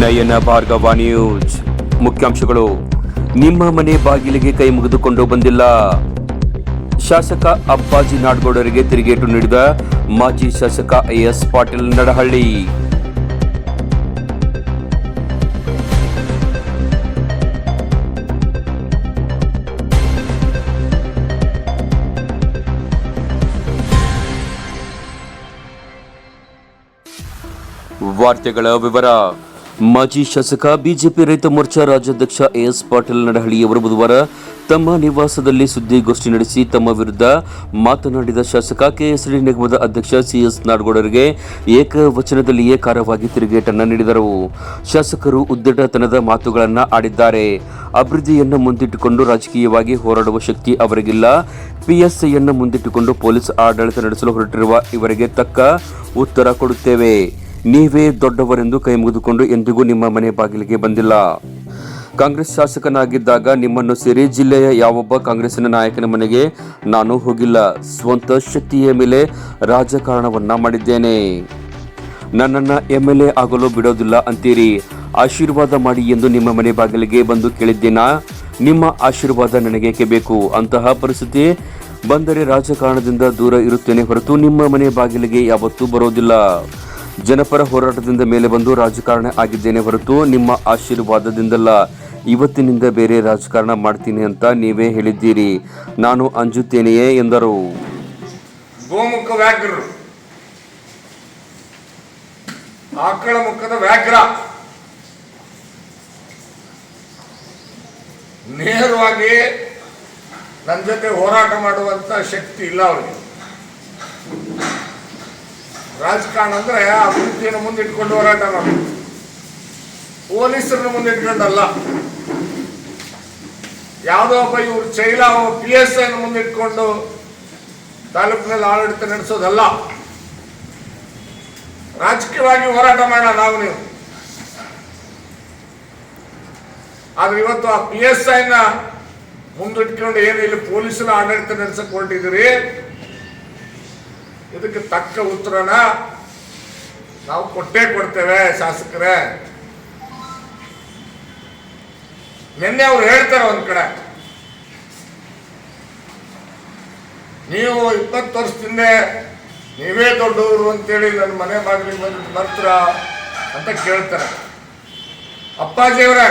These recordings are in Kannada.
ನಯನ ಭಾರ್ಗವ ನ್ಯೂಸ್ ಮುಖ್ಯಾಂಶಗಳು, ನಿಮ್ಮ ಮನೆ ಬಾಗಿಲಿಗೆ ಕೈ ಮುಗಿದುಕೊಂಡು ಬಂದಿಲ್ಲ. ಶಾಸಕ ಅಪ್ಪಾಜಿ ನಾಡಗೌಡರಿಗೆ ತಿರುಗೇಟು ನೀಡಿದ ಮಾಜಿ ಶಾಸಕ ಎಸ್ ಪಾಟೀಲ್ ನಡಹಳ್ಳಿ. ವಾರ್ತೆಗಳ ವಿವರ. ಮಾಜಿ ಶಾಸಕ ಬಿಜೆಪಿ ರೈತ ಮೋರ್ಚಾ ರಾಜ್ಯಾಧ್ಯಕ್ಷ ಎಸ್ ಪಾಟೀಲ್ ನಡಹಳ್ಳಿಯವರು ಬುಧವಾರ ತಮ್ಮ ನಿವಾಸದಲ್ಲಿ ಸುದ್ದಿಗೋಷ್ಠಿ ನಡೆಸಿ ತಮ್ಮ ವಿರುದ್ಧ ಮಾತನಾಡಿದ ಶಾಸಕ ಕೆಎಸ್ಡಿ ನಿಗಮದ ಅಧ್ಯಕ್ಷ ಸಿಎಸ್ ನಾಡಗೌಡರಿಗೆ ಏಕವಚನದಲ್ಲಿಯೇ ಕಾರವಾಗಿ ತಿರುಗೇಟನ್ನು ನೀಡಿದರು. ಶಾಸಕರು ಉದ್ದಟತನದ ಮಾತುಗಳನ್ನು ಆಡಿದ್ದಾರೆ. ಅಭಿವೃದ್ಧಿಯನ್ನು ಮುಂದಿಟ್ಟುಕೊಂಡು ರಾಜಕೀಯವಾಗಿ ಹೋರಾಡುವ ಶಕ್ತಿ ಅವರಿಗಿಲ್ಲ. ಪಿಎಸ್ಐಯನ್ನು ಮುಂದಿಟ್ಟುಕೊಂಡು ಪೊಲೀಸ್ ಆಡಳಿತ ನಡೆಸಲು ಹೊರಟಿರುವ ಇವರಿಗೆ ತಕ್ಕ ಉತ್ತರ ಕೊಡುತ್ತೇವೆ. ನೀವೇ ದೊಡ್ಡವರೆಂದು ಕೈ ಮುಗಿದುಕೊಂಡು ಎಂದಿಗೂ ನಿಮ್ಮ ಮನೆ ಬಾಗಿಲಿಗೆ ಬಂದಿಲ್ಲ. ಕಾಂಗ್ರೆಸ್ ಶಾಸಕನಾಗಿದ್ದಾಗ ನಿಮ್ಮನ್ನು ಸೇರಿ ಜಿಲ್ಲೆಯ ಯಾವೊಬ್ಬ ಕಾಂಗ್ರೆಸ್ಸಿನ ನಾಯಕನ ಮನೆಗೆ ನಾನು ಹೋಗಿಲ್ಲ. ಸ್ವಂತ ಶಕ್ತಿಯ ಮೇಲೆ ರಾಜಕಾರಣವನ್ನ ಮಾಡಿದ್ದೇನೆ. ನನ್ನನ್ನು ಎಂ ಎಲ್ ಎ ಆಗಲು ಬಿಡೋದಿಲ್ಲ ಅಂತೀರಿ. ಆಶೀರ್ವಾದ ಮಾಡಿ ಎಂದು ನಿಮ್ಮ ಮನೆ ಬಾಗಿಲಿಗೆ ಬಂದು ಕೇಳಿದ್ದೇನಾ? ನಿಮ್ಮ ಆಶೀರ್ವಾದ ನನಗೇಕೆ ಬೇಕು? ಅಂತಹ ಪರಿಸ್ಥಿತಿ ಬಂದರೆ ರಾಜಕಾರಣದಿಂದ ದೂರ ಇರುತ್ತೇನೆ ಹೊರತು ನಿಮ್ಮ ಮನೆ ಬಾಗಿಲಿಗೆ ಯಾವತ್ತೂ ಬರೋದಿಲ್ಲ. ಜನಪರ ಹೋರಾಟದಿಂದ ಮೇಲೆ ಬಂದು ರಾಜಕಾರಣ ಆಗಿದ್ದೇನೆ ಹೊರತು ನಿಮ್ಮ ಆಶೀರ್ವಾದದಿಂದಲ್ಲ. ಇವತ್ತಿನಿಂದ ಬೇರೆ ರಾಜಕಾರಣ ಮಾಡ್ತೀನಿ ಅಂತ ನೀವೇ ಹೇಳಿದ್ದೀರಿ. ನಾನು ಅಂಜುತ್ತೇನೆಯೇ ಎಂದರು. ಗೋಮುಖ ವ್ಯಾಘ್ರರು ಆಕಳ ಮುಖದ ವ್ಯಾಘ್ರ. ನೇರವಾಗಿ ನನ್ನ ಜೊತೆ ಹೋರಾಟ ಮಾಡುವಂತ ಶಕ್ತಿ ಇಲ್ಲ ಅವರಿಗೆ. ರಾಜಕಾರಣ ಅಂದ್ರೆ ಅಭಿವೃದ್ಧಿಯನ್ನು ಮುಂದಿಟ್ಕೊಂಡು ಹೋರಾಟ ಮಾಡೋದು. ಪೊಲೀಸರನ್ನು ಮುಂದಿಟ್ಕೊಂಡಲ್ಲ ಯಾವುದೋ ಒಬ್ಬ ಇವರು ಚೈಲ ಪಿ ಎಸ್ ಐನ ಮುಂದಿಟ್ಕೊಂಡು ತಾಲೂಕಿನಲ್ಲಿ ಆಡಳಿತ ನಡೆಸೋದಲ್ಲ. ರಾಜಕೀಯವಾಗಿ ಹೋರಾಟ ಮಾಡೋಣ ನಾವು ನೀವು. ಆದ್ರೆ ಇವತ್ತು ಆ ಪಿ ಎಸ್ ಐನ ಮುಂದಿಟ್ಕೊಂಡು ಏನು ಇಲ್ಲಿ ಪೊಲೀಸರ ಆಡಳಿತ ನಡೆಸಕ್ ಹೊರಟಿದ್ದೀರಿ ಇದಕ್ಕೆ ತಕ್ಕ ಉತ್ತರನ ನಾವು ಕೊಟ್ಟೇ ಕೊಡ್ತೇವೆ ಶಾಸಕರೇ. ನಿನ್ನೆ ಅವ್ರು ಹೇಳ್ತಾರೆ ಒಂದ್ ಕಡೆ. ನೀವು ಇಪ್ಪತ್ತು ವರ್ಷದಿಂದ ನೀವೇ ದೊಡ್ಡವರು ಅಂತೇಳಿ ನನ್ನ ಮನೆ ಬಾಗಿಲಿಗೆ ಬಂದು ಬರ್ತೀರ ಅಂತ ಕೇಳ್ತಾರೆ. ಅಪ್ಪಾಜಿಯವರ,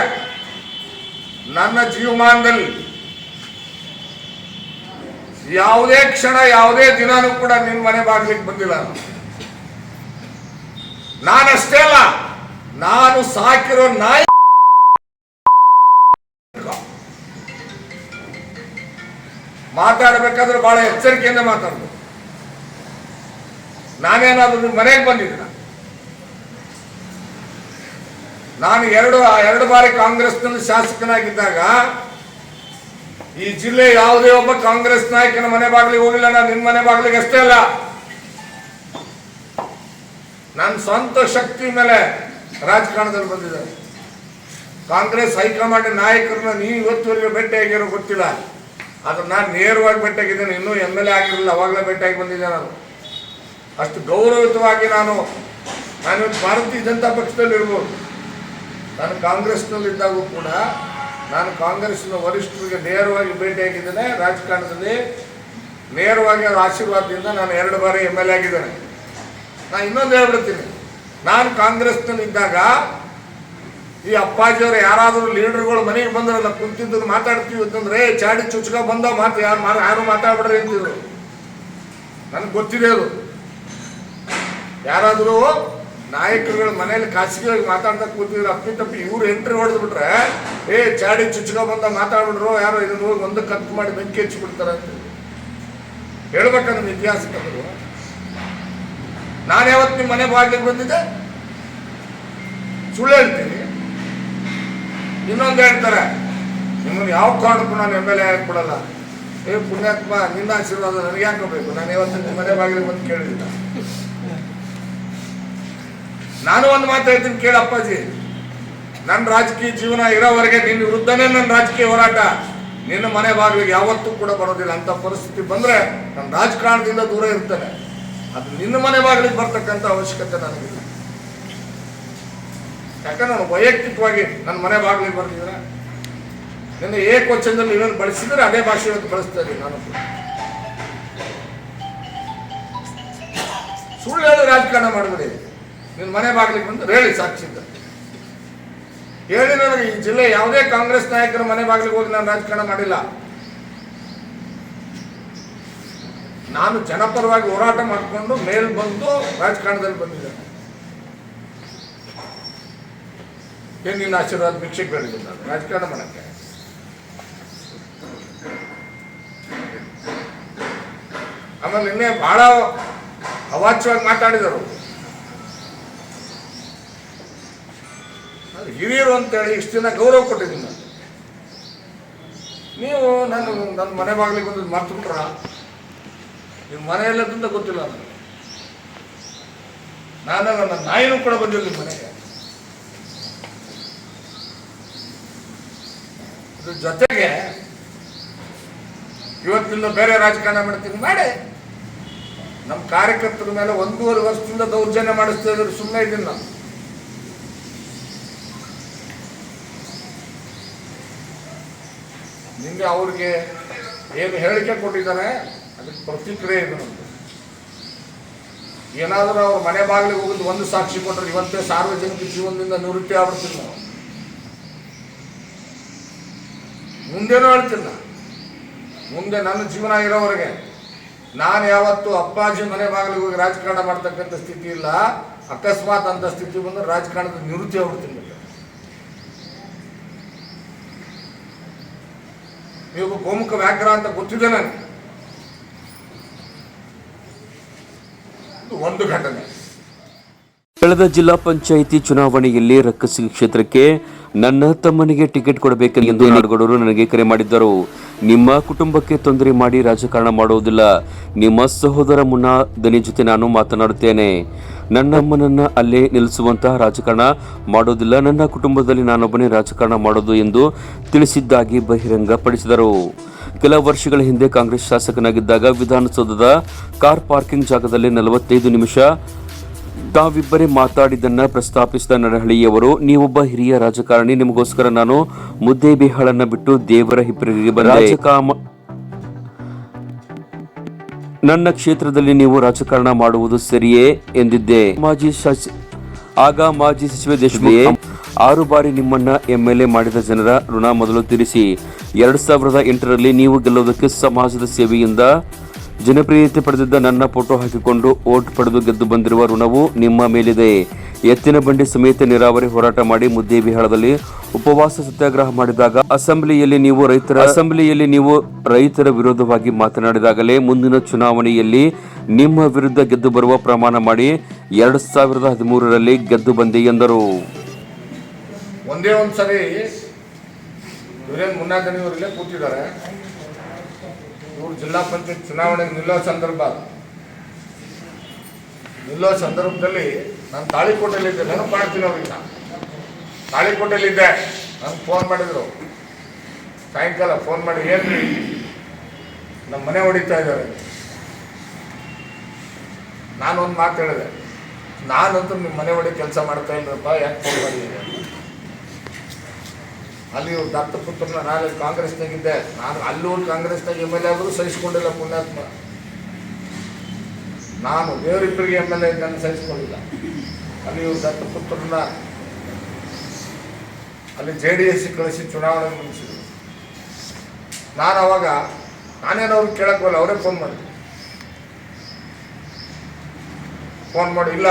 ನನ್ನ ಜೀವಮಾನದಲ್ಲಿ ಯಾವುದೇ ಕ್ಷಣ, ಯಾವುದೇ ದಿನಾನೂ ಕೂಡ ನಿನ್ನ ಮನೆ ಬಾಗಿಲಿಗೆ ಬಂದಿಲ್ಲ ನಾನು. ನಾನಷ್ಟೇ ಅಲ್ಲ, ನಾನು ಸಾಕಿರೋ ನಾಯಿ ಮಾತಾಡಬೇಕಾದ್ರೆ ಬಹಳ ಎಚ್ಚರಿಕೆಯಿಂದ ಮಾತಾಡ್ಬೇಕು ನಾನೇನಾದ್ರೂ ನಿಮ್ಮ ಮನೆಗೆ ಬಂದಿದ್ದ ನಾನು ಎರಡು ಎರಡು ಬಾರಿ ಕಾಂಗ್ರೆಸ್ನಲ್ಲಿ ಶಾಸಕನಾಗಿದ್ದಾಗ ಈ ಜಿಲ್ಲೆ ಯಾವುದೇ ಒಬ್ಬ ಕಾಂಗ್ರೆಸ್ ನಾಯಕನ ಮನೆ ಬಾಗಿಲಿಗೆ ಹೋಗಿಲ್ಲ, ನಾನು ನಿಮ್ಮ ಮನೆ ಬಾಗಿಲಿಗೆ ಅಷ್ಟೇ ಅಲ್ಲ. ನನ್ನ ಸ್ವಂತ ಶಕ್ತಿ ಮೇಲೆ ರಾಜಕಾರಣದಲ್ಲಿ ಬಂದಿದ್ದಾರೆ. ಕಾಂಗ್ರೆಸ್ ಹೈಕಮಾಂಡ್ ನಾಯಕರನ್ನ ನೀವು ಇವತ್ತುವರೆಗೆ ಭೇಟಿಯಾಗಿರೋ ಗೊತ್ತಿಲ್ಲ. ಆದ್ರೆ ನಾನು ನೇರವಾಗಿ ಭೇಟಿಯಾಗಿದ್ದೇನೆ ಇನ್ನೂ ಎಂ ಎಲ್ ಎ ಆಗಿರಲಿಲ್ಲ, ಅವಾಗಲೇ ಭೇಟಿಯಾಗಿ ಬಂದಿದ್ದೆ ನಾನು. ಅಷ್ಟು ಗೌರವಯುತವಾಗಿ ನಾನು ನಾನು ಭಾರತೀಯ ಜನತಾ ಪಕ್ಷದಲ್ಲಿ ಇರ್ಬೋದು ನಾನು ಕಾಂಗ್ರೆಸ್ನಲ್ಲಿದ್ದಾಗೂ ಕೂಡ ನಾನು ಕಾಂಗ್ರೆಸ್ನ ವರಿಷ್ಠರಿಗೆ ನೇರವಾಗಿ ಭೇಟಿಯಾಗಿದ್ದೇನೆ ರಾಜಕಾರಣದಲ್ಲಿ ನೇರವಾಗಿ ಅವರ ಆಶೀರ್ವಾದದಿಂದ ನಾನು ಎರಡು ಬಾರಿ ಎಂ ಎಲ್ ಎ ಆಗಿದ್ದೇನೆ. ನಾನು ಇನ್ನೊಂದು ಹೇಳ್ಬಿಡ್ತೀನಿ. ನಾನು ಕಾಂಗ್ರೆಸ್ನಲ್ಲಿ ಇದ್ದಾಗ ಈ ಅಪ್ಪಾಜಿಯವರು ಯಾರಾದರೂ ಲೀಡರ್ಗಳು ಮನೆಗೆ ಬಂದ್ರಲ್ಲ ಕುಂತಿದ್ದು ಮಾತಾಡ್ತೀವಿ ಅಂತಂದ್ರೆ "ಏ, ಚಾಡಿ ಚುಚ್ಕ ಬಂದ ಮಾತು ಯಾರು ಮಾತು ಯಾರು ಮಾತಾಡ್ಬಿಡ್ರಿ ಅಂತಿದ್ರು. ನನಗೆ ಗೊತ್ತಿದೆ ಅದು. ಯಾರಾದರೂ ನಾಯಕರುಗಳ ಮನೇಲಿ ಖಾಸಗಿಯಾಗಿ ಮಾತಾಡ್ತಾ ಕೂತಿದ್ರು, ಅಪ್ಪಿ ತಪ್ಪಿ ಇವ್ರು ಎಂಟ್ರಿ ಹೊಡೆದು ಬಿಟ್ರೆ, ಏ, ಚಾಡಿ ಚುಚ್ಕ ಬಂದ ಮಾತಾಡ್ಬಿಟ್ರು ಯಾರೋ ಇದನ್ನ ಹೋಗಿ ಒಂದು ಕತ್ತು ಮಾಡಿ ಬೆಂಕಿ ಹಚ್ಚಿಬಿಡ್ತಾರೆ ಅಂತ ಹೇಳ್ಬೇಕಂದ್ರೆ ಇತಿಹಾಸಕ್ಕಂದ್ರು ನಾನು ಯಾವತ್ತು ನಿಮ್ಮ ಮನೆ ಬಾಗಿಲಿಗೆ ಬಂದಿದ್ದೆ? ಸುಳ್ಳು ಹೇಳ್ತೀನಿ. ಇನ್ನೊಂದು ಹೇಳ್ತಾರೆ, ನಿಮ್ಮನ್ನು ಯಾವ ಕಾರಣಕ್ಕೂ ನಾನು ಎಂ ಎಲ್ ಎ ಹಾಕ್ಬಿಡಲ್ಲ ಏ, ಪುಣ್ಯಾತ್ಮ, ನಿನ್ನ ಆಶೀರ್ವಾದ ನನಗೆ ಹಾಕಬೇಕು ನಾನು ಯಾವತ್ತು ನಿಮ್ಮ ಮನೆ ಬಾಗಿಲಿಗೆ ಬಂದು ಕೇಳಿಲ್ಲ. ನಾನು ಒಂದು ಮಾತು ಹೇಳ್ತೀನಿ ಕೇಳ ಅಪ್ಪಾಜಿ. ನನ್ನ ರಾಜಕೀಯ ಜೀವನ ಇರೋವರೆಗೆ ನಿನ್ನ ವಿರುದ್ಧನೇ ನನ್ನ ರಾಜಕೀಯ ಹೋರಾಟ. ನಿನ್ನ ಮನೆ ಬಾಗಿಲಿಗೆ ಯಾವತ್ತೂ ಕೂಡ ಬರೋದಿಲ್ಲ. ಅಂತ ಪರಿಸ್ಥಿತಿ ಬಂದ್ರೆ ನಾನು ರಾಜಕಾರಣದಿಂದ ದೂರ ಇರ್ತೇನೆ. ಅದು ನಿನ್ನ ಮನೆ ಬಾಗಿಲಿಗೆ ಬರ್ತಕ್ಕಂತ ಅವಶ್ಯಕತೆ ನನಗಿಲ್ಲ. ಯಾಕಂದ್ರೆ ನಾನು ವೈಯಕ್ತಿಕವಾಗಿ ನನ್ನ ಮನೆ ಬಾಗಿಲಿಗೆ ಬರ್ತಿದ್ರೆ ನಿನ್ನ ಏಕವಚನದಲ್ಲಿ ಇನ್ನೊಂದು ಬಳಸಿದ್ರೆ ಅದೇ ಭಾಷೆ ಇವತ್ತು ಬಳಸ್ತಾ ಇದ್ದೀನಿ ನಾನು ಸುಳ್ಳು ಹೇಳಿ ರಾಜಕಾರಣ ಮಾಡಿದ್ರಿ ನಿನ್ನ ಮನೆ ಬಾಗಿಲಿಗೆ ಬಂದು ಹೇಳಿ ಸಾಕ್ಷಿದ್ದ ಹೇಳಿ ನನಗೆ, ಈ ಜಿಲ್ಲೆ ಯಾವುದೇ ಕಾಂಗ್ರೆಸ್ ನಾಯಕರ ಮನೆ ಬಾಗಿಲಿಗೆ ಹೋಗಿ ನಾನು ರಾಜಕಾರಣ ಮಾಡಿಲ್ಲ. ನಾನು ಜನಪರವಾಗಿ ಹೋರಾಟ ಮಾಡಿಕೊಂಡು ಮೇಲ್ ಬಂದು ರಾಜಕಾರಣದಲ್ಲಿ ಬಂದಿದ್ದೆ. ಏನು ನಿನ್ನ ಆಶೀರ್ವಾದ ಭಿಕ್ಷೆಗೆ ಬೆಳೆದಿಲ್ಲ ರಾಜಕಾರಣ ಮಾಡಕ್ಕೆ. ಆಮೇಲೆ ನಿನ್ನೆ ಬಹಳ ಅವಾಚ್ಯವಾಗಿ ಮಾತಾಡಿದರು. ಹಿರಿಯರು ಅಂತೇಳಿ ಇಷ್ಟು ದಿನ ಗೌರವ ಕೊಟ್ಟಿದ್ದೀನಿ ನಾನು. ನೀವು ನಾನು ನನ್ನ ಮನೆ ಬಾಗಿಲಿಗೆ ಬಂದು ಮರ್ತು ನಿಮ್ಮ ಮನೆ ಎಲ್ಲದಂತ ಗೊತ್ತಿಲ್ಲ ನನಗೆ. ನಾನು ನನ್ನ ನಾಯಿನೂ ಕೂಡ ಬಂದಿಲ್ಲ ನಿಮ್ಮ ಮನೆಗೆ. ಜೊತೆಗೆ ಇವತ್ತಿಂದ ಬೇರೆ ರಾಜಕಾರಣ ಮಾಡ್ತೀನಿ. ಮಾಡಿ. ನಮ್ಮ ಕಾರ್ಯಕರ್ತರ ಮೇಲೆ ಒಂದೂವರೆ ವರ್ಷದಿಂದ ದೌರ್ಜನ್ಯ ಮಾಡಿಸ್ತಾ ಇದ್ರು ಸುಮ್ಮನೆ ಇದ್ದೀನಿ ನಾನು. ನಿನ್ನೆ ಅವ್ರಿಗೆ ಏನು ಹೇಳಿಕೆ ಕೊಟ್ಟಿದ್ದಾರೆ ಅದಕ್ಕೆ ಪ್ರತಿಕ್ರಿಯೆ ಇದೆ ನಮ್ಮದು ಏನಾದರೂ ಅವ್ರ ಮನೆ ಬಾಗಿಲಿಗೆ ಹೋಗಿದ್ದು ಒಂದು ಸಾಕ್ಷಿ ಕೊಟ್ಟರೆ ಇವತ್ತೇ ಸಾರ್ವಜನಿಕ ಜೀವನದಿಂದ ನಿವೃತ್ತಿ ಆಗ್ಬಿಡ್ತೀನಿ ನಾವು. ಮುಂದೇನೂ ಹೇಳ್ತೀನಿ ನಾನು ಮುಂದೆ ನನ್ನ ಜೀವನ ಇರೋವರೆಗೆ. ನಾನು ಯಾವತ್ತು ಅಪ್ಪಾಜಿ ಮನೆ ಬಾಗಿಲಿಗೆ ಹೋಗಿ ರಾಜಕಾರಣ ಮಾಡ್ತಕ್ಕಂಥ ಸ್ಥಿತಿ ಇಲ್ಲ. ಅಕಸ್ಮಾತ್ ಅಂತ ಸ್ಥಿತಿ ಬಂದ್ರೆ ರಾಜಕಾರಣದ ನಿವೃತ್ತಿ ಆಗ್ಬಿಡ್ತೀನಿ. ನೀವು ಗೋಮುಖ ವ್ಯಾಘ್ರ ಅಂತ ಗೊತ್ತಿದೆ ನನಗೆ. ಒಂದು ಘಟನೆ. ಕಳೆದ ಜಿಲ್ಲಾ ಪಂಚಾಯಿತಿ ಚುನಾವಣೆಯಲ್ಲಿ ರಕ್ಕಸಿ ಕ್ಷೇತ್ರಕ್ಕೆ ನನ್ನ ತಮ್ಮನಿಗೆ ಟಿಕೆಟ್ ಕೊಡಬೇಕು ಎಂದು ನಾಡಗೌಡರು ನನಗೆ ಕರೆ ಮಾಡಿದ್ದರು. ನಿಮ್ಮ ಕುಟುಂಬಕ್ಕೆ ತೊಂದರೆ ಮಾಡಿ ರಾಜಕಾರಣ ಮಾಡುವುದಿಲ್ಲ. ನಿಮ್ಮ ಸಹೋದರ ಮುನ್ನ ದನಿ ಜೊತೆ ನಾನು ಮಾತನಾಡುತ್ತೇನೆ. ನನ್ನ ಅಮ್ಮನನ್ನ ಅಲ್ಲೇ ನಿಲ್ಲಿಸುವಂತಹ ರಾಜಕಾರಣ ಮಾಡೋದಿಲ್ಲ ನನ್ನ ಕುಟುಂಬದಲ್ಲಿ ನಾನೊಬ್ಬನೇ ರಾಜಕಾರಣ ಮಾಡೋದು ಎಂದು ತಿಳಿಸಿದ್ದಾಗಿ ಬಹಿರಂಗಪಡಿಸಿದರು. ಕೆಲ ವರ್ಷಗಳ ಹಿಂದೆ ಕಾಂಗ್ರೆಸ್ ಶಾಸಕನಾಗಿದ್ದಾಗ ವಿಧಾನಸೌಧದ ಕಾರ್ ಪಾರ್ಕಿಂಗ್ ಜಾಗದಲ್ಲಿ ನಲವತ್ತೈದು ನಿಮಿಷ ತಾವಿಬ್ಬರೇ ಮಾತಾಡಿದ್ದನ್ನ ಪ್ರಸ್ತಾಪಿಸಿದ ನರಹಳ್ಳಿಯವರು ನೀವೊಬ್ಬ ಹಿರಿಯ ರಾಜಕಾರಣಿ ನಿಮಗೋಸ್ಕರ ನಾನು ಮುದ್ದೇಬಿಹಾಳನ್ನ ಬಿಟ್ಟು ದೇವರ ಹಿಪ್ಪರಿಗೆ ರಾಜಕಾಮ ನನ್ನ ಕ್ಷೇತ್ರದಲ್ಲಿ ನೀವು ರಾಜಕಾರಣ ಮಾಡುವುದು ಸರಿಯೇ ಎಂದಿದ್ದೆ. ಮಾಜಿ ಸಚಿ ಆಗ ಮಾಜಿ ಸಚಿವ ದೇಶಮುಖ್ ಆರು ಬಾರಿ ನಿಮ್ಮನ್ನ ಎಂಎಲ್ಎ ಮಾಡಿದ ಜನರ ಋಣ ಮೊದಲು ತಿಳಿಸಿ ಎರಡ್ ಸಾವಿರದ ಎಂಟರಲ್ಲಿ ನೀವು ಗೆಲ್ಲುವುದಕ್ಕೆ ಸಮಾಜದ ಸೇವೆಯಿಂದ ಜನಪ್ರಿಯತೆ ಪಡೆದಿದ್ದ ನನ್ನ ಫೋಟೋ ಹಾಕಿಕೊಂಡು ಓಟ್ ಪಡೆದು ಗೆದ್ದು ಬಂದಿರುವ ಋಣವು ನಿಮ್ಮ ಮೇಲಿದೆ. ಎತ್ತಿನ ಬಂಡಿ ಸಮೇತ ನೀರಾವರಿ ಹೋರಾಟ ಮಾಡಿ ಮುದ್ದೇಬಿಹಾಳದಲ್ಲಿ ಉಪವಾಸ ಸತ್ಯಾಗ್ರಹ ಮಾಡಿದಾಗ ಅಸೆಂಬ್ಲಿಯಲ್ಲಿ ನೀವು ರೈತರ ಅಸೆಂಬ್ಲಿಯಲ್ಲಿ ನೀವು ರೈತರ ವಿರೋಧವಾಗಿ ಮಾತನಾಡಿದಾಗಲೇ ಮುಂದಿನ ಚುನಾವಣೆಯಲ್ಲಿ ನಿಮ್ಮ ವಿರುದ್ಧ ಗೆದ್ದು ಬರುವ ಪ್ರಮಾಣ ಮಾಡಿ ಎರಡು ಸಾವಿರದ ಹದಿಮೂರರಲ್ಲಿ ಗೆದ್ದು ಬಂದೆ ಎಂದರು. ಒಂದೇ ಒಂದು ಸರಿ ಕೂತಿದ್ದಾರೆ. ಇವರು ಜಿಲ್ಲಾ ಪಂಚಾಯತ್ ಚುನಾವಣೆಗೆ ನಿಲ್ಲೋ ಸಂದರ್ಭ. ನಿಲ್ಲೋ ಸಂದರ್ಭದಲ್ಲಿ ನಾನು ತಾಳಿಕೋಟೆಯಲ್ಲಿದ್ದೆ ನೆನಪು ಮಾಡ್ತೀನಿ ಅವ್ರಿಗೆ. ತಾಳಿಕೋಟೆಯಲ್ಲಿದ್ದೆ. ನನಗೆ ಫೋನ್ ಮಾಡಿದ್ರು. ಸಾಯಂಕಾಲ ಫೋನ್ ಮಾಡಿ ಏನ್ರಿ ನಮ್ಮ ಮನೆ ಹೊಡಿತಾ ಇದ್ದಾರೆ. ನಾನೊಂದು ಮಾತು ಹೇಳಿದೆ. ನಾನಂತೂ ನಿಮ್ಮ ಮನೆ ಹೊಡಿ ಕೆಲಸ ಮಾಡ್ತಾ ಇಲ್ಲಪ್ಪ ಯಾಕೆ ಫೋನ್ ಮಾಡಿದ್ದೀನಿ ಅಲ್ಲಿ ಇವ್ರು ದತ್ತಪುತ್ರನ ನಾನು ಕಾಂಗ್ರೆಸ್ನಾಗಿದ್ದೆ. ನಾನು ಅಲ್ಲೂ ಕಾಂಗ್ರೆಸ್ನಾಗ ಎಂ ಎಲ್ ಎ ಆದರೂ ಸಹಿಸ್ಕೊಂಡಿಲ್ಲ ಪುಣ್ಯಾತ್ಮ. ನಾನು ಬೇರಿಬ್ಬರಿಗೆ ಎಂ ಎಲ್ ಎ ಇದ್ದನ್ನು ಸಹಿಸ್ಕೊಂಡಿಲ್ಲ. ಅಲ್ಲಿ ಇವ್ರು ದತ್ತಪುತ್ರನ ಅಲ್ಲಿ ಜೆ ಡಿ ಎಸ್ ಕಳಿಸಿ ಚುನಾವಣೆ ಮುಗಿಸಿದ್ರು. ನಾನು ಅವಾಗ ನಾನೇನು ಅವ್ರಿಗೆ ಕೇಳಕ್ಕೆ ಹೋಗಲ್ಲ ಅವರೇ ಫೋನ್ ಮಾಡಿದ್ರು. ಫೋನ್ ಮಾಡಿ, ಇಲ್ಲ,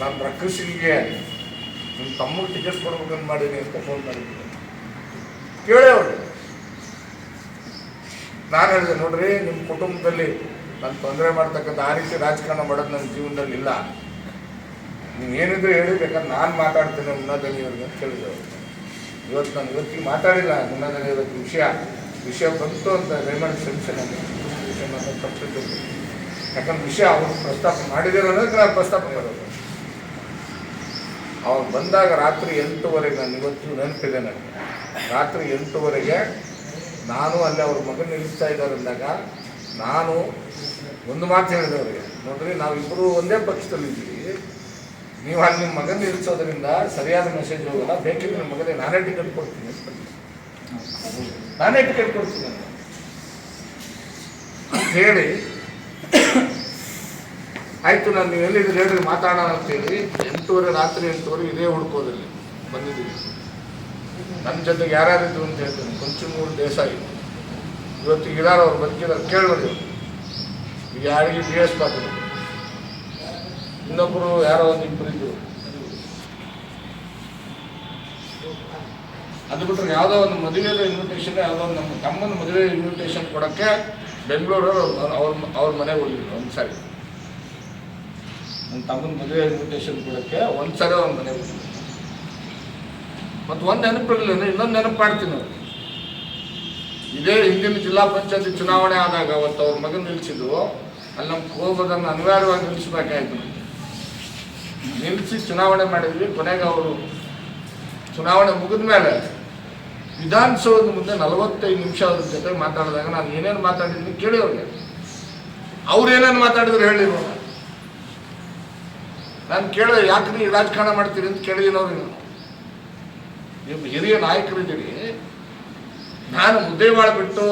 ನಾನು ರಕ್ಕಸಿಗೆ ನಿಮ್ಮ ತಮ್ಮಗೆ ಟಿಕೆಟ್ ಕೊಡ್ಬೇಕಂತ ಮಾಡೀನಿ ಅಂತ ಫೋನ್ ಮಾಡಿದ್ದೀನಿ ಕೇಳೇ ಅವರು. ನಾನು ಹೇಳಿದೆ, ನೋಡ್ರಿ ನಿಮ್ಮ ಕುಟುಂಬದಲ್ಲಿ ನಾನು ತೊಂದರೆ ಮಾಡ್ತಕ್ಕಂಥ ಆ ರೀತಿ ರಾಜಕಾರಣ ಮಾಡೋದು ನನ್ನ ಜೀವನದಲ್ಲಿ ಇಲ್ಲ. ನೀವು ಏನಿದ್ರು ಹೇಳಿ, ಬೇಕಾದ್ರೆ ನಾನು ಮಾತಾಡ್ತೇನೆ ಮುನ್ನಾದನಿಯವ್ರಿಗೆ ಅಂತ ಕೇಳಿದೆ ಅವರು. ಇವತ್ತು ನಾನು ಇವತ್ತಿಗೆ ಮಾತಾಡಿಲ್ಲ ಮುನ್ನಾದನಿ ಇವತ್ತು ವಿಷಯ. ವಿಷಯ ಬಂತು ಅಂತ ಕ್ಷಮಿಸಿ ನನಗೆ ವಿಷಯ ಯಾಕಂದ್ರೆ ವಿಷಯ ಅವರು ಪ್ರಸ್ತಾಪ ಅನ್ನೋದಕ್ಕೆ ನಾನು ಪ್ರಸ್ತಾಪ ಮಾಡೋದು. ಅವ್ರು ಬಂದಾಗ ರಾತ್ರಿ ಎಂಟುವರೆಗೆ ನಾನು ಇವತ್ತು ನೆನಪಿದೆ ನನಗೆ. ರಾತ್ರಿ ಎಂಟುವರೆಗೆ ನಾನು ಅಲ್ಲಿ ಅವ್ರ ಮಗನ ನಿಲ್ಲಿಸ್ತಾ ಇದ್ದಾರೆ ಅಂದಾಗ ನಾನು ಒಂದು ಮಾತು ಹೇಳಿದೆ ಅವರಿಗೆ, ನೋಡ್ರಿ ನಾವಿಬ್ಬರು ಒಂದೇ ಪಕ್ಷದಲ್ಲಿದ್ದೀವಿ. ನೀವು ಅಲ್ಲಿ ನಿಮ್ಮ ಮಗನ ನಿಲ್ಲಿಸೋದ್ರಿಂದ ಸರಿಯಾದ ಮೆಸೇಜ್ ಹೋಗಲ್ಲ, ಬೇಕಿದ್ರೆ ನಿಮ್ಮ ಮಗನಿಗೆ ನಾನೇ ಟಿಕೆಟ್ ಕೊಡ್ತೀನಿ ನಾನೇ ಟಿಕೆಟ್ ಕೊಡ್ತೀನಿ ಅಂತ ಹೇಳಿ ಆಯ್ತು, ನಾನು ನೀವು ಎಲ್ಲಿದ್ದೀರಿ? ಹೇಳ್ರಿ, ಮಾತಾಡೋಣ ಅಂತೇಳಿ. ಎಂಟೂವರೆ, ರಾತ್ರಿ ಎಂಟೂವರೆ ಇದೇ ಹುಡ್ಕೋದಲ್ಲಿ ಬಂದಿದ್ದೀವಿ. ನನ್ನ ಜೊತೆಗೆ ಯಾರ್ಯಾರಿದ್ರು ಅಂತ ಹೇಳ್ತೀನಿ. ಕೊಂಚಮೂರು ದೇಸಾಯಿ. ಇವತ್ತು ಇದಾರ ಅವ್ರು, ಬದುಕಿದಾರೆ. ಕೇಳ್ಬೇಡಿ ಈಗ ಯಾರಿಗೆ ಬಿ ಎಸ್ ಪಾಟೀಲ್? ಇನ್ನೊಬ್ಬರು ಯಾರೋ ಒಂದು ಇಬ್ಬರು ಇದ್ರು. ಅದು ಬಿಟ್ಟರೆ ಯಾವುದೋ ಒಂದು ಮದುವೆದ ಇನ್ವಿಟೇಷನ್ ಯಾವುದೋ ಒಂದು ನಮ್ಮ ತಮ್ಮನ ಮದುವೆ ಇನ್ವಿಟೇಷನ್ ಕೊಡೋಕ್ಕೆ ಬೆಂಗಳೂರವ್ರು ಅವ್ರ ಅವ್ರ ಮನೆಗೆ ಹೋಗಿದ್ರು ಒಂದು ಸಾರಿ ನನ್ನ ತಮ್ಮನ ಮದುವೆ ಇನ್ವಿಟೇಷನ್ ಕೊಡೋಕ್ಕೆ ಒಂದು ಸಲ ಅವ್ನ ಮನೆ ಮತ್ತು ಒಂದು ನೆನಪಿರಲಿಲ್ಲ, ಇನ್ನೊಂದು ನೆನಪು ಮಾಡ್ತೀನಿ ಅವ್ರು ಇದೇ ಹಿಂದಿನ ಜಿಲ್ಲಾ ಪಂಚಾಯತಿ ಚುನಾವಣೆ ಆದಾಗ ಅವತ್ತು ಅವ್ರ ಮಗನ ನಿಲ್ಲಿಸಿದ್ರು ಅಲ್ಲಿ ನಮ್ಮ ಕೋಪದನ್ನು ಅನಿವಾರ್ಯವಾಗಿ ನಿಲ್ಲಿಸಬೇಕಾಯ್ತು ನಿಲ್ಲಿಸಿ ಚುನಾವಣೆ ಮಾಡಿದ್ವಿ, ಕೊನೆಗೆ ಅವರು ಚುನಾವಣೆ ಮುಗಿದ ಮೇಲೆ ವಿಧಾನಸೌಧದ ಮುಂದೆ ನಲವತ್ತೈದು ನಿಮಿಷ ಅದ್ರ ಜೊತೆ ಮಾತಾಡಿದಾಗ ನಾನು ಏನೇನು ಮಾತಾಡಿದ್ದೀನಿ ಕೇಳಿ ಅವ್ರಿಗೆ. ಅವ್ರು ಏನೇನು ಮಾತಾಡಿದ್ರು ಹೇಳಿದ್ರು ನಾನು ಕೇಳಿದೆ, ಯಾಕೆ ನೀವು ರಾಜಕಾರಣ ಮಾಡ್ತೀರಿ ಅಂತ ಕೇಳಿದೀನಿ ಅವ್ರಿಗೆ ನೀವು ಹಿರಿಯ ನಾಯಕರಿದ್ದೀರಿ. ನಾನು ಮುದ್ದೆಬಾಳ ಬಿಟ್ಟು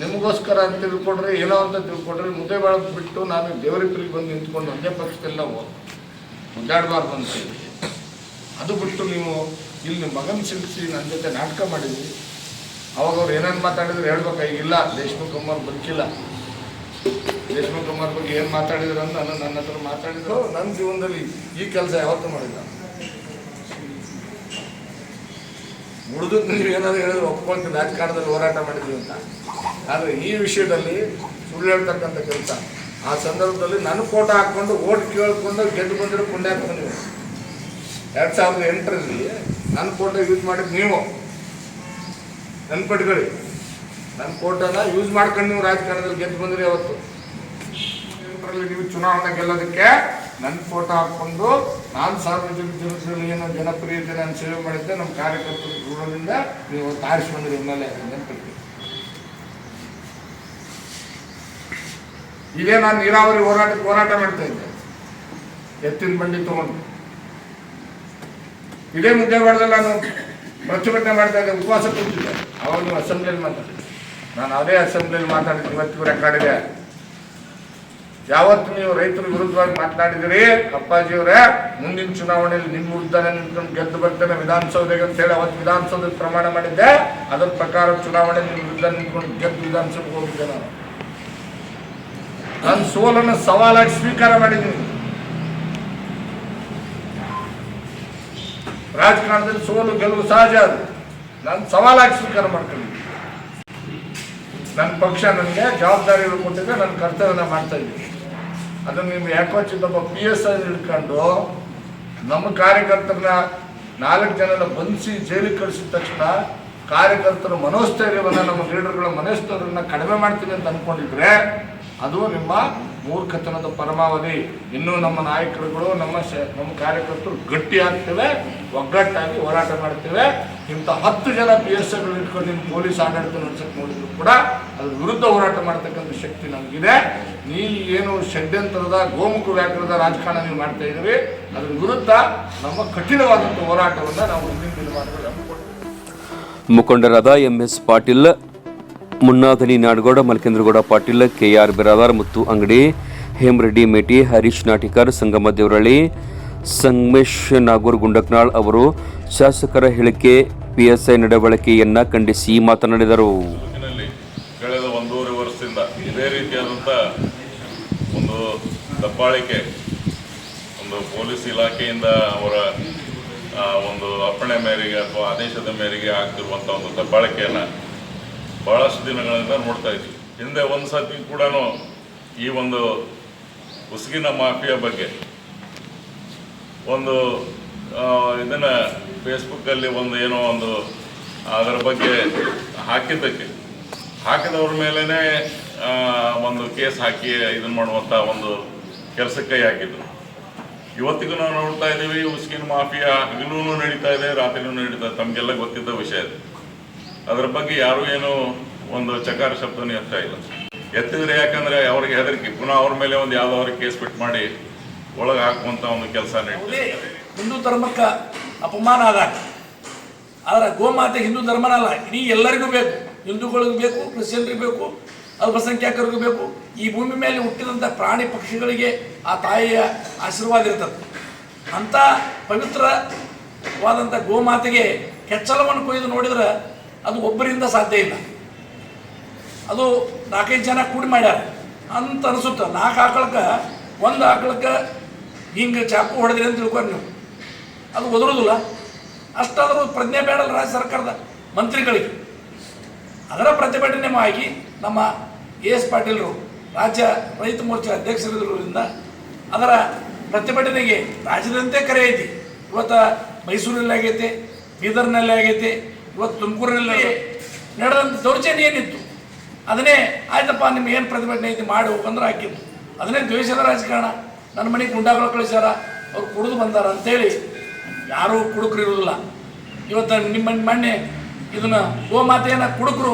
ನಿಮಗೋಸ್ಕರ ಅಂತ ತಿಳ್ಕೊಡ್ರಿ ಏನೋ ಅಂತ ತಿಳ್ಕೊಡ್ರಿ ಮುದ್ದೆಬಾಳ ಬಿಟ್ಟು ನಾನು ದೇವರಿಬ್ಬರಿಗೆ ಬಂದು ನಿಂತ್ಕೊಂಡು ಒಂದೇ ಪಕ್ಷದಲ್ಲಿ ನಾವು ಅಂತ ಹೇಳಿ ಅದು ಬಿಟ್ಟು ನೀವು ಇಲ್ಲಿ ಮಗನ ಸಿಲ್ಸಿ ನನ್ನ ಜೊತೆ ನಾಟಕ ಮಾಡಿದ್ವಿ ಅವಾಗ ಅವ್ರು ಏನೇನು ಮಾತಾಡಿದ್ರು ಹೇಳ್ಬೇಕಾಗಿಲ್ಲ ದೇಶ್ಮುಖ್ ಕುಮಾರ್ ಬದುಕಿಲ್ಲ. ದೇಶಮುಖ್ ಕುಮಾರ್ ಬಗ್ಗೆ ಏನು ಮಾತಾಡಿದ್ರು ಅಂತ ನಾನು ನನ್ನ ಹತ್ರ ಮಾತಾಡಿದ್ರು. ನನ್ನ ಜೀವನದಲ್ಲಿ ಈ ಕೆಲಸ ಯಾವತ್ತೂ ಮಾಡಿಲ್ಲ. ಉಳಿದದ್ದು ನೀವು ಏನಾದ್ರು ಹೇಳಿದ್ರೆ ಒಪ್ಕೊಂಡು ರಾಜಕಾರಣದಲ್ಲಿ ಹೋರಾಟ ಮಾಡಿದ್ವಿ ಅಂತ. ಆದರೆ ಈ ವಿಷಯದಲ್ಲಿ ಸುಳ್ಳು ಹೇಳ್ತಕ್ಕಂಥ ಕೆಲಸ. ಆ ಸಂದರ್ಭದಲ್ಲಿ ನನ್ನ ಫೋಟೋ ಹಾಕ್ಕೊಂಡು, ಓಟ್ ಕೇಳ್ಕೊಂಡು, ಗೆದ್ದು ಬಂದರೆ ಪುಣ್ಯಾತ್ಮ ನೀವು. ಎರಡು ಸಾವಿರದ ಎಂಟರಲ್ಲಿ ನನ್ನ ಫೋಟೋ ಯೂಸ್ ಮಾಡಿದ್ದು ನೀವು. ನೆನ್ಪಿಟ್ಕೊಳ್ಳಿ ನನ್ನ ಫೋಟೋನ ಯೂಸ್ ಮಾಡ್ಕೊಂಡು ನೀವು ರಾಜಕಾರಣದಲ್ಲಿ ಗೆದ್ದು ಬಂದ್ರಿ ಅವತ್ತು ನೀವು ಚುನಾವಣೆ ಗೆಲ್ಲೋದಕ್ಕೆ ನನ್ನ ಫೋಟೋ ಹಾಕ್ಕೊಂಡು ನಾನು ಸಾರ್ವಜನಿಕ ಜನರಲ್ಲಿ ಏನು ಜನಪ್ರಿಯತೆ ನಾನು ಸೇವೆ ಮಾಡಿದ್ದೆ ನಮ್ಮ ಕಾರ್ಯಕರ್ತರ ದೂರದಿಂದ ನೀವು ತಾರಿಸಿ ಬಂದ್ರಿ ನೆನ್ಪಿಟ್ಕೊಳ್ಳಿ ಇದೇ ನಾನು ನೀರಾವರಿ ಹೋರಾಟಕ್ಕೆ ಹೋರಾಟ ಮಾಡ್ತಾ ಇದ್ದೆ. ಎತ್ತಿನ ಬಂಡಿ ತಗೊಂಡು. ಇದೇ ಮುದ್ದೇವಾಡದಲ್ಲಿ ನಾನು ಪ್ರತಿಭಟನೆ ಮಾಡ್ತಾ ಇದ್ದೆ, ಉಪವಾಸ ಕೂತಿದ್ದೆ. ಅವಾಗ ನೀವು ಅಸೆಂಬ್ಲಿಯಲ್ಲಿ ಮಾತಾಡಿದ್ದೆ. ನಾನು ಅದೇ ಅಸೆಂಬ್ಲಿಯಲ್ಲಿ ಮಾತಾಡಿದ್ದೆ ಇವತ್ತಿಗೂ ರೆಕಾರ್ಡ್ ಇದೆ. ಯಾವತ್ತು ನೀವು ರೈತರ ವಿರುದ್ಧವಾಗಿ ಮಾತನಾಡಿದಿರಿ ಅಪ್ಪಾಜಿಯವರೇ, ಮುಂದಿನ ಚುನಾವಣೆಯಲ್ಲಿ ನಿಮ್ಮ ವಿರುದ್ಧನೇ ನಿಂತ್ಕೊಂಡು ಗೆದ್ದು ಬರ್ತೇನೆ ವಿಧಾನಸೌಧೆಗೆ ಅಂತ ಹೇಳಿ ಅವತ್ತು ವಿಧಾನಸೌಧದ ಪ್ರಮಾಣ ಮಾಡಿದ್ದೆ. ಅದರ ಪ್ರಕಾರ ಚುನಾವಣೆ ನಿಮ್ಮ ವಿರುದ್ಧ ನಿಂತ್ಕೊಂಡು ಗೆದ್ದು ವಿಧಾನಸಭೆಗೆ ಹೋಗಿದ್ದೆ ನಾನು. ನಾನು ಸೋಲನ್ನು ಸವಾಲಾಗಿ ಸ್ವೀಕಾರ ಮಾಡಿದ್ದೀನಿ. ರಾಜಕಾರಣದಲ್ಲಿ ಸೋಲು, ಗೆಲುವು ಸಹಜ ಅದು. ನಾನು ಸವಾಲಾಗಿ ಸ್ವೀಕಾರ ಮಾಡ್ಕೊಂಡಿದ್ದೀನಿ. ನನ್ನ ಪಕ್ಷ ನನಗೆ ಜವಾಬ್ದಾರಿಗಳು ಕೊಟ್ಟಿದ್ದೆ ನನ್ನ ಕರ್ತವ್ಯನ ಮಾಡ್ತಾ ಇದ್ದೀನಿ. ಅದನ್ನು ನೀವು ಯಾಕೋ ಚಿತ್ತಪ್ಪ ಪಿ ಎಸ್ ಐ ಹಿಡ್ಕೊಂಡು ನಮ್ಮ ಕಾರ್ಯಕರ್ತರನ್ನ ನಾಲ್ಕು ಜನನ ಬಂಧಿಸಿ ಜೈಲಿಗೆ ಕಳಿಸಿದ ತಕ್ಷಣ ಕಾರ್ಯಕರ್ತರ ಮನೋಸ್ಥೈರ್ಯವನ್ನು ನಮ್ಮ ಲೀಡರ್ಗಳ ಮನೋಸ್ಥೈರ್ಯವನ್ನು ಕಡಿಮೆ ಮಾಡ್ತೀವಿ ಅಂತ ಅಂದ್ಕೊಂಡಿದ್ರೆ ಅದು ನಿಮ್ಮ ಮೂರ್ಖತನದ ಪರಮಾವಧಿ. ಇನ್ನೂ ನಮ್ಮ ನಾಯಕರುಗಳು ನಮ್ಮ ನಮ್ಮ ಕಾರ್ಯಕರ್ತರು ಗಟ್ಟಿ ಆಗ್ತೇವೆ ಒಗ್ಗಟ್ಟಾಗಿ ಹೋರಾಟ ಮಾಡ್ತೇವೆ. ಇಂಥ ಹತ್ತು ಜನ ಪಿ ಎಸ್ ಐಗಳು ಇಟ್ಕೊಂಡು ನಿಮ್ಮ ಪೊಲೀಸ್ ಆಡಳಿತ ನಡೆಸಕ್ಕೆ ನೋಡಿದ್ರು ಕೂಡ ಅದ್ರ ವಿರುದ್ಧ ಹೋರಾಟ ಮಾಡ್ತಕ್ಕಂಥ ಶಕ್ತಿ ನಮಗಿದೆ. ನೀವು ಏನು ಷಡ್ಯಂತ್ರದ, ಗೋಮುಖ ವ್ಯಾಕರಣದ ರಾಜಕಾರಣ ನೀವು ಮಾಡ್ತಾ ಇದ್ದೀವಿ ಅದ್ರ ವಿರುದ್ಧ ನಮ್ಮ ಕಠಿಣವಾದಂಥ ಹೋರಾಟವನ್ನು ನಾವು ಮುಂದಿನ ದಿನಮಾನಗಳಲ್ಲಿ ಮುಖಂಡರಾದ M S Patil Munnadani Nadagouda, Malkendragouda Patil K R Biradar ಮತ್ತು ಅಂಗಡಿ ಹೇಮರೆಡ್ಡಿ ಮೇಟಿ, ಹರೀಶ್ ನಾಟಿಕರ್, ಸಂಗಮ ದೇವರಳ್ಳಿ ಸಂಗಮೇಶ್ ನಾಗೂರ್ ಗುಂಡಕ್ನಾಳ್ ಅವರು ಶಾಸಕರ ಹೇಳಿಕೆ, ಪಿಎಸ್ಐ ನಡವಳಿಕೆಯನ್ನ ಖಂಡಿಸಿ ಮಾತನಾಡಿದರು. ಕಳೆದ ಒಂದೂವರೆ ವರ್ಷದಿಂದ ಇದೇ ರೀತಿಯಾದಂಥ ಒಂದು ದಬ್ಬಾಳಿಕೆ, ಒಂದು ಪೊಲೀಸ್ ಇಲಾಖೆಯಿಂದ ಅವರ ಒಂದು ಅಪ್ಪಣೆ ಮೇರೆಗೆ ಅಥವಾ ಆದೇಶದ ಮೇರೆಗೆ ಆಗ್ತಿರುವಂಥ ಒಂದು ದಬ್ಬಾಳಿಕೆಯನ್ನು ಭಾಳಷ್ಟು ದಿನಗಳಿಂದ ನೋಡ್ತಾ ಇದ್ವಿ. ಹಿಂದೆ ಒಂದು ಸತಿ ಕೂಡ ಈ ಒಂದು ಉಸುಗಿನ ಮಾಫಿಯಾ ಬಗ್ಗೆ ಒಂದು ಇದನ್ನ ಫೇಸ್ಬುಕ್ಕಲ್ಲಿ ಒಂದು ಏನೋ ಒಂದು ಅದರ ಬಗ್ಗೆ ಹಾಕಿದ್ದಕ್ಕೆ. ಹಾಕಿದವ್ರ ಮೇಲೇ ಒಂದು ಕೇಸ್ ಹಾಕಿ ಇದನ್ನ ಮಾಡುವಂಥ ಒಂದು ಕೆಲಸಕ್ಕೆ ಕೈ ಹಾಕಿದ್ರು ಇವತ್ತಿಗೂ ನಾವು ನೋಡ್ತಾ ಇದ್ದೀವಿ, ಉಸ್ಕಿನ ಮಾಫಿಯಾ ಹಗಲೂ ನಡೀತಾ ಇದೆ, ರಾತ್ರಿನೂ ನಡೀತಾ ಇದೆ, ತಮಗೆಲ್ಲ ಗೊತ್ತಿದ್ದ ವಿಷಯ ಇದು. ಅದರ ಬಗ್ಗೆ ಯಾರೂ ಏನು ಒಂದು ಚಕಾರ ಶಬ್ದನೂ ಎತ್ತಾ ಇಲ್ಲ. ಎತ್ತಿದ್ರೆ ಯಾಕಂದ್ರೆ ಅವ್ರಿಗೆ ಹೆದರಿಕೆ, ಪುನಃ ಅವ್ರ ಮೇಲೆ ಒಂದು ಯಾವುದೋ ಅವ್ರಿಗೆ ಕೇಸ್ ಬಿಟ್ಟು ಮಾಡಿ ಒಳಗೆ ಹಾಕುವಂತ ಒಂದು ಕೆಲಸ ಹಿಂದೂ ಧರ್ಮಕ್ಕೆ ಅಪಮಾನ ಆದಾಗ. ಆದರೆ ಗೋಮಾತೆ ಹಿಂದೂ ಧರ್ಮನಲ್ಲ, ಇಡೀ ಎಲ್ಲರಿಗೂ ಬೇಕು. ಹಿಂದೂಗಳಿಗೂ ಬೇಕು, ಕ್ರಿಶ್ಚಿಯನ್ರಿಗೆ ಬೇಕು ಅಲ್ಪಸಂಖ್ಯಾತರಿಗೂ ಬೇಕು. ಈ ಭೂಮಿ ಮೇಲೆ ಹುಟ್ಟಿದಂಥ ಪ್ರಾಣಿ ಪಕ್ಷಿಗಳಿಗೆ ಆ ತಾಯಿಯ ಆಶೀರ್ವಾದ ಇರ್ತದೆ. ಅಂಥ ಪವಿತ್ರವಾದಂಥ ಗೋಮಾತೆಗೆ ಕೆಚ್ಚಲವನ್ನು ಕೊಯ್ದು ನೋಡಿದ್ರೆ ಅದು ಒಬ್ಬರಿಂದ ಸಾಧ್ಯ ಇಲ್ಲ. ಅದು ನಾಲ್ಕೈದು ಜನ ಕೂಡಿ ಮಾಡ್ಯಾರ. ಅಂತ ಅನಿಸುತ್ತೆ. ನಾಲ್ಕು ಆಕಳಕ್ಕೆ, ಒಂದು ಆಕಳಕ್ಕೆ ಹಿಂಗೆ ಚಾಕು ಹೊಡೆದ್ರಿ ಅಂತ ತಿಳ್ಕೊಂಡು ನೀವು. ಅದು ಒದರೋದಿಲ್ಲ. ಅಷ್ಟಾದರೂ ಪ್ರಜ್ಞೆ ಬೇಡಲ್ಲ ರಾಜ್ಯ ಸರ್ಕಾರದ ಮಂತ್ರಿಗಳಿಗೆ. ಅದರ ಪ್ರತಿಭಟನೆ ಆಗಿ ನಮ್ಮ ಎ ಎಸ್ ಪಾಟೀಲರು, ರಾಜ್ಯ ರೈತ ಮೋರ್ಚಾ ಅಧ್ಯಕ್ಷರಿರುವುದರಿಂದ ಅದರ ಪ್ರತಿಭಟನೆಗೆ ರಾಜ್ಯದಂತೆ ಕರೆ ಐತಿ. ಇವತ್ತು ಮೈಸೂರಿನಲ್ಲಿ ಆಗೈತೆ, ಬೀದರ್ನಲ್ಲಿ ಆಗೈತೆ, ಇವತ್ತು ತುಮಕೂರಿನಲ್ಲಿ ನಡೆದಂಥ ದೌರ್ಜನ್ಯ ಏನಿತ್ತು? ಅದನ್ನೇ ಆಯ್ತಪ್ಪ, ನಿಮ್ಗೆ ಏನು ಪ್ರತಿಭಟನೆ ಐತಿ, ಮಾಡಿ ಹೋಗಂದ್ರೆ ಹಾಕಿದ್ದು. ಅದನ್ನೇ ದ್ವೇಷದ ರಾಜಕಾರಣ. ನನ್ನ ಮನೆಗೆ ಗುಂಡಾಗಳು ಕಳಿಸ್ಯಾರ ಅವ್ರು ಕುಡಿದು ಬಂದಾರ ಅಂತೇಳಿ ಯಾರೂ ಕುಡುಕರು ಇರೋದಿಲ್ಲ. ಇವತ್ತು ನಿಮ್ಮ ಮೊನ್ನೆ ಇದನ್ನ ಗೋಮಾತೆಯನ್ನ ಕುಡುಕರು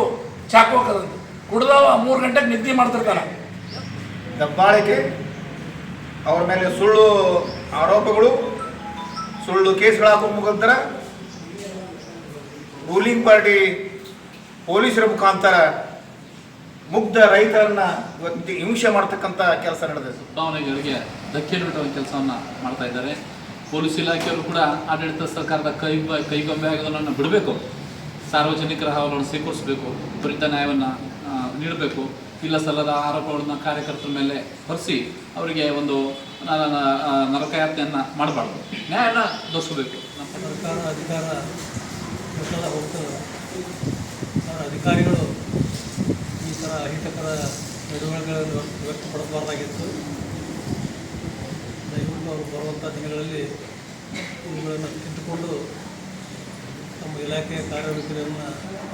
ಕುಡುಕ್ರು ಹಾಕೋದಂತೆ. ಕುಡ್ದವ ಮೂರು ಗಂಟೆಗೆ ನಿದ್ದೆ ಮಾಡ್ತಿರ್ತಾನೆ ದಬ್ಬಾಳಿಕೆ ಅವ್ರ ಮೇಲೆ ಸುಳ್ಳು ಆರೋಪಗಳು ಸುಳ್ಳು ಕೇಸ್ಗಳು ಹಾಕೋ ಮುಖಾಂತರ ರೂಲಿಂಗ್ ಪಾರ್ಟಿ ಪೊಲೀಸರ ಮುಖಾಂತರ ಮುಗ್ಧ ರೈತರನ್ನ ಇವತ್ತು ಹಿಂಸೆ ಮಾಡ್ತಕ್ಕಂಥ ಕೆಲಸ ನಡೆದಿದೆ. ಭಾವನೆಗಳಿಗೆ ಧಕ್ಕೆ ನೀಡುವ ಕೆಲಸವನ್ನು ಮಾಡ್ತಾ ಇದ್ದಾರೆ. ಪೊಲೀಸ್ ಇಲಾಖೆಯವರು ಕೂಡ ಆಡಳಿತ ಸರ್ಕಾರದ ಕೈ ಕೈಗೊಂಬೆ ಆಗೋದನ್ನು ಬಿಡಬೇಕು. ಸಾರ್ವಜನಿಕರ ಅಹವಾಲನ್ನು ಸ್ವೀಕರಿಸಬೇಕು. ತ್ವರಿತ ನ್ಯಾಯವನ್ನು ನೀಡಬೇಕು. ಇಲ್ಲ ಸಲ್ಲದ ಆರೋಪಗಳನ್ನು ಕಾರ್ಯಕರ್ತರ ಮೇಲೆ ಹೊರಿಸಿ ಅವರಿಗೆ ಒಂದು ನರಕಯಾತ್ನೆಯನ್ನು ಮಾಡಬಾರ್ದು. ನ್ಯಾಯನ ದೋಷಬೇಕು ನಮ್ಮ ಸರ್ಕಾರ ಅಧಿಕಾರ ಅಧಿಕಾರಿಗಳು ಈ ಥರ ಅಹಿತಕರ ನಡವಳಿಕೆಗಳನ್ನು ವ್ಯಕ್ತಪಡಬಾರ್ದಾಗಿತ್ತು ಅವರು ಬರುವಂಥ ದಿನಗಳಲ್ಲಿ ಇವುಗಳನ್ನು ತಿದ್ದುಕೊಂಡು ತಮ್ಮ ಇಲಾಖೆಯ ಕಾರ್ಯವೈಖರಿಯನ್ನು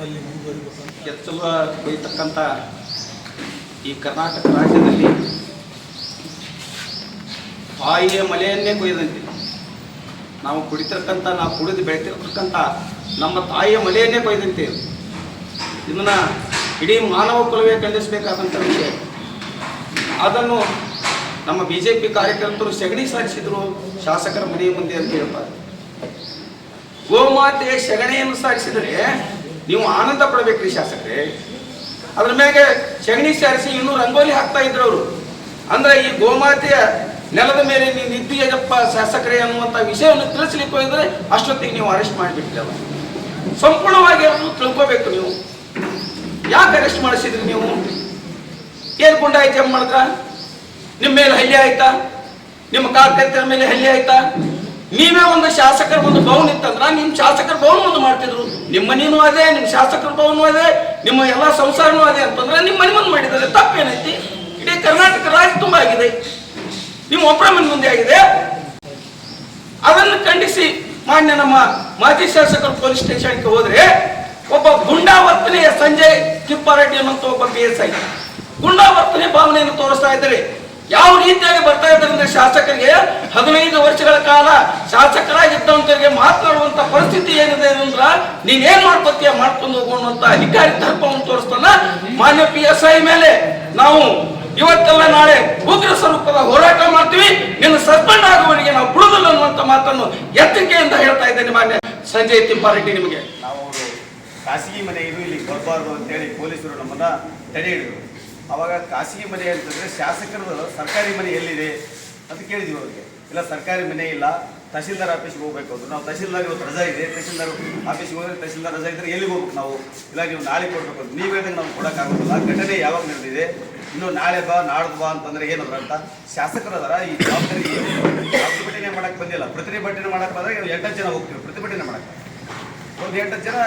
ಅಲ್ಲಿ ಮುಂದುವರಿಬೇಕು ಕೆಚ್ಚಲು ಈ ಕರ್ನಾಟಕ ರಾಜ್ಯದಲ್ಲಿ ಬಾಯಿಯ ಮಲೆಯನ್ನೇ ಕೊಯ್ದಂತೆ. ನಾವು ಕುಡಿತಿರ್ತಕ್ಕಂಥ ನಾವು ಕುಡಿದು ಬೆಳೆತಿರ್ತಕ್ಕಂಥ ನಮ್ಮ ತಾಯಿಯ ಮಲೆಯನ್ನೇ ಕೊಯ್ದಂತೆ. ಇದನ್ನ ಇಡೀ ಮಾನವ ಕುಲವೇ ಖಂಡಿಸಬೇಕಾದಂಥ ವಿಷಯ. ಅದನ್ನು ನಮ್ಮ ಬಿ ಜೆ ಪಿ ಕಾರ್ಯಕರ್ತರು ಸೆಗಣಿ ಸಾರಿಸಿದ್ರು, ಶಾಸಕರ ಮನೆಯ ಮುಂದೆ ಅಂತ ಹೇಳ್ತಾರೆ. ಗೋಮಾತೆ ಸೆಗಣಿಯನ್ನು ಸಾರಿಸಿದರೆ ನೀವು ಆನಂದ ಪಡಬೇಕ್ರಿ ಶಾಸಕರೇ. ಅದ್ರ ಮ್ಯಾಗೆ ಸೆಗಣಿ ಸಾರಿಸಿ ಇನ್ನೂ ರಂಗೋಲಿ ಹಾಕ್ತಾ ಇದ್ರು ಅವರು. ಅಂದ್ರೆ ಈ ಗೋಮಾತೆಯ ನೆಲದ ಮೇಲೆ ನೀವು ನಿದ್ದೀಯಪ್ಪ ಶಾಸಕರೇ ಅನ್ನುವಂಥ ವಿಷಯವನ್ನು ತಿಳಿಸ್ಲಿಕ್ಕೆ ಹೋಗಿದ್ರೆ ಅಷ್ಟೊತ್ತಿಗೆ ನೀವು ಅರೆಸ್ಟ್ ಮಾಡಿಬಿಟ್ಟಿಲ್ಲ ಸಂಪೂರ್ಣವಾಗಿ ಅವರು ತಿಳ್ಕೋಬೇಕು ನೀವು. ಯಾಕೆ ಅರೆಸ್ಟ್ ಮಾಡಿಸಿದ್ರಿ ನೀವು? ಏನ್ ಗುಂಡಾಯಿತಿ ಮಾಡಿದ್ರ? ನಿಮ್ಮ ಮೇಲೆ ಹಲ್ಲೆ ಆಯ್ತಾ? ನಿಮ್ಮ ಕಾರ್ಯಕರ್ತರ ಮೇಲೆ ಹಲ್ಲೆ ಆಯ್ತಾ? ನೀವೇ ಒಂದು ಶಾಸಕರ ಒಂದು ಭವನ ಇತ್ತಂದ್ರ ನಿಮ್ಮ ಶಾಸಕರ ಭವನ ಒಂದು ಮಾಡ್ತಿದ್ರು. ನಿಮ್ಮ ಮನೇನು ಅದೇ, ನಿಮ್ಮ ಶಾಸಕರ ಭವನೂ ಅದೇ, ನಿಮ್ಮ ಎಲ್ಲ ಸಂಸಾರನೂ ಅದೇ ಅಂತಂದ್ರೆ ನಿಮ್ಮ ಮನೆ ಮುಂದೆ ಮಾಡಿದ್ದಾರೆ ತಪ್ಪೇನೈತಿ? ಇಡೀ ಕರ್ನಾಟಕ ರಾಜ್ಯ ತುಂಬ ಆಗಿದೆ. ನಿಮ್ಮ ಒಬ್ಬರ ಮನೆ ಮುಂದೆ ಆಗಿದೆ. ಅದನ್ನು ಖಂಡಿಸಿ ಮಾನ್ಯ ನಮ್ಮ ಮಾಜಿ ಶಾಸಕರು ಪೊಲೀಸ್ ಸ್ಟೇಷನ್ಗೆ ಹೋದ್ರೆ ಒಬ್ಬ ಗುಂಡಾವರ್ತನೆಯ ಸಂಜಯ್ ತಿಪ್ಪಾರೆಡ್ಡಿ ಅನ್ನುವಂಥ ಒಬ್ಬ ಬಿ ಎಸ್ ಐ ಗುಂಡಾವರ್ತನೆ ಭಾವನೆಯನ್ನು ತೋರಿಸ್ತಾ ಇದ್ದಾರೆ. ಯಾವ ರೀತಿಯಾಗಿ ಬರ್ತಾ ಇದ್ದಾರೆ ಶಾಸಕರಿಗೆ ಹದಿನೈದು ವರ್ಷಗಳ ಕಾಲ ಶಾಸಕರಾಗಿದ್ದವಂತರಿಗೆ ಮಾತನಾಡುವಂತ ಪರಿಸ್ಥಿತಿ ಏನಿದೆ ಅಂದ್ರ ನೀನ್ ಏನ್ ಮಾಡ್ಕೊತೀಯ, ಮಾಡ್ಕೊಂಡು ಹೋಗುವಂತ ಅಧಿಕಾರಿ ಧರ್ಮವನ್ನು ತೋರಿಸ್ತಾನ ಮಾನ್ಯ ಪಿ ಎಸ್ ಐ ಮೇಲೆ. ನಾವು ಇವತ್ತೆಲ್ಲ ನಾಳೆ ಉಗ್ರ ಸ್ವರೂಪದ ಹೋರಾಟ ಮಾಡ್ತೀವಿ. ನಿನ್ನ ಸಸ್ಪೆಂಡ್ ಆಗುವವರಿಗೆ ನಾವು ಬಿಡುದಿಲ್ಲ ಅನ್ನುವಂತ ಮಾತನ್ನು ಎಚ್ಚರಿಕೆಯಿಂದ ಹೇಳ್ತಾ ಇದ್ದೇನೆ ಮಾನ್ಯ ಸಂಜಯ್ ತಿಂಪಾರೆಡ್ಡಿ ನಿಮಗೆ. ನಾವು ಖಾಸಗಿ ಮನೆ ಇದು ಇಲ್ಲಿ ಬರಬಾರ್ದು ಅಂತೇಳಿ ಪೊಲೀಸರು ನಮ್ಮನ್ನ ತಡೆ ಹಿಡಿದ್ರು. ಅವಾಗ ಖಾಸಗಿ ಮನೆ ಅಂತಂದರೆ ಶಾಸಕರದು ಸರ್ಕಾರಿ ಮನೆ ಎಲ್ಲಿದೆ ಅಂತ ಕೇಳಿದ್ವಿ ಅವ್ರಿಗೆ. ಇಲ್ಲ, ಸರ್ಕಾರಿ ಮನೆ ಇಲ್ಲ ತಹಸೀಲ್ದಾರ್ ಆಫೀಸ್ಗೆ ಹೋಗ್ಬೇಕು ಅಂದ್ರೆ. ನಾವು ತಹಸೀಲ್ದಾರ್ ಇವತ್ತು ರಜಾ ಇದೆ. ತಹಸೀಲ್ದಾರ್ ಆಫೀಸ್ಗೆ ಹೋದ್ರೆ ತಹಸೀಲ್ದಾರ್ ರಜಾ ಇದ್ದರೆ ಎಲ್ಲಿಗೆ ಹೋಗ್ಬೇಕು ನಾವು? ಇಲ್ಲ ನೀವು ನಾಳೆ ಕೊಡ್ಬೇಕು ಅಂತ. ನೀವು ನಾವು ಕೊಡೋಕ್ಕಾಗೋದಿಲ್ಲ ಘಟನೆ ಯಾವಾಗ ನಡೆದಿದೆ? ಇನ್ನು ನಾಳೆ ಬಾ, ನಾಡ್ದು ಬಾ ಅಂತಂದ್ರೆ ಏನದ್ರ ಅಂತ ಶಾಸಕರು ಅದರ. ಈ ಜವಾಬ್ದಾರಿ ಪ್ರತಿಭಟನೆ ಮಾಡಕ್ ಬಂದಿಲ್ಲ. ಪ್ರತಿಭಟನೆ ಮಾಡಕ್ ಬಂದ್ರೆ ಎಂಟತ್ತು ಜನ ಹೋಗ್ತೀವಿ ಪ್ರತಿಭಟನೆ ಮಾಡಕ್ ಒಂದು ಎಂಟತ್ತು ಜನ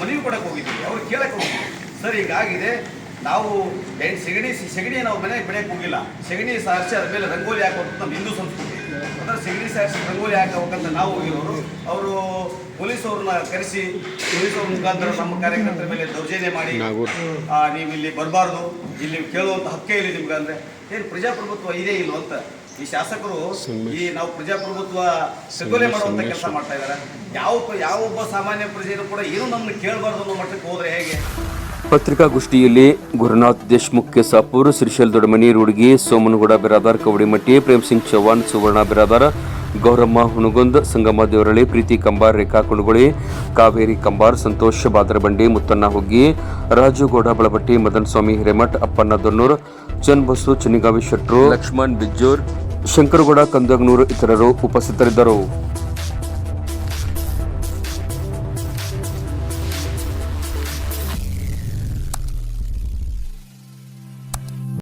ಮನವಿ ಕೊಡಕ್ಕೆ ಹೋಗಿದ್ದೀವಿ ಅವ್ರು ಕೇಳಕ್ಕೆ ಹೋಗಿದ್ದೀವಿ ಸರ್, ಹೀಗಾಗಿದೆ. ನಾವು ಸೆಗಣಿ ಸೆಗಣಿ ನಾವು ಮನೆಗೆ ಬೆಳೆಯಕ್ಕೆ ಹೋಗಿಲ್ಲ ಸೆಗಣಿ ಸಾರಿಸಿ ಅದ್ರ ಮೇಲೆ ರಂಗೋಲಿ ಹಾಕೋದು ನಮ್ಮ ಹಿಂದೂ ಸಂಸ್ಕೃತಿ. ಅಂದ್ರೆ ಸೆಗಣಿ ಸಾರಿಸಿ ರಂಗೋಲಿ ಹಾಕೋಬೇಕಂತ ನಾವು ಹೋಗಿರೋರು ಅವರು ಪೊಲೀಸವ್ರನ್ನ ಕರೆಸಿ ಪೊಲೀಸ್ ಅವ್ರ ಮುಖಾಂತರ ನಮ್ಮ ಕಾರ್ಯಕರ್ತರ ಮೇಲೆ ದೌರ್ಜನ್ಯ ಮಾಡಿ ಆ, ನೀವು ಇಲ್ಲಿ ಬರಬಾರ್ದು ಇಲ್ಲಿ ಕೇಳುವಂತ ಹಕ್ಕೇ ಇಲ್ಲ ನಿಮ್ಗೆ ಅಂದರೆ ಏನು ಪ್ರಜಾಪ್ರಭುತ್ವ ಇದೇ ಇಲ್ಲ ಅಂತ ಈ ಶಾಸಕರು ಈ ನಾವು ಪ್ರಜಾಪ್ರಭುತ್ವ ಸಗೋಲೆ ಮಾಡುವಂತ ಕೆಲಸ ಮಾಡ್ತಾ ಇದ್ದಾರೆ. ಯಾವ ಯಾವ ಒಬ್ಬ ಸಾಮಾನ್ಯ ಪ್ರಜೆಯನ್ನು ಕೂಡ ಏನು ನಮ್ಮನ್ನು ಕೇಳಬಾರ್ದು ಅನ್ನೋ ಮಟ್ಟಕ್ಕೆ ಹೋದ್ರೆ ಹೇಗೆ? ಪತ್ರಿಕಾಗೋಷ್ಠಿಯಲ್ಲಿ ಗುರುನಾಥ್ ದೇಶ್ಮುಖ್ ಕೆಸಾಪುರ್ ಶ್ರೀಶೈಲ್ ದೊಡಮನಿ ರೂಡ್ಗಿ ಸೋಮನಗೌಡ ಬಿರಾದಾರ್ ಕವಡಿಮಟ್ಟಿ ಪ್ರೇಮ್ ಸಿಂಗ್ ಚೌಹಾಣ್ ಸುವರ್ಣ ಬಿರಾದಾರ್ ಗೌರಮ್ಮ ಹುನಗುಂದ್ ಸಂಗಮ್ಮ ದೇವರಳಿ ಪ್ರೀತಿ ಕಂಬಾರ್ ರೇಖಾ ಕುಣಗುಳಿ ಕಾವೇರಿ ಕಂಬಾರ್ ಸಂತೋಷ್ ಬಾದರಬಂಡಿ ಮುತ್ತಣ್ಣ ಹುಗ್ಗಿ ರಾಜುಗೌಡ ಬಳಪಟ್ಟಿ ಬಳಬಟ್ಟಿ ಮದನ್ ಸ್ವಾಮಿ ಹಿರೇಮಠ್ ಅಪ್ಪಣ್ಣ ದೊನ್ನೂರ್ ಚನ್ಬಸು ಚನ್ನಿಗಾವಿ ಶೆಟ್ರು ಲಕ್ಷ್ಮಣ್ ಬಿಜ್ಜೂರ್ ಶಂಕರಗೌಡ ಕಂದಗ್ನೂರ್ ಇತರರು ಉಪಸ್ಥಿತರಿದ್ದರು.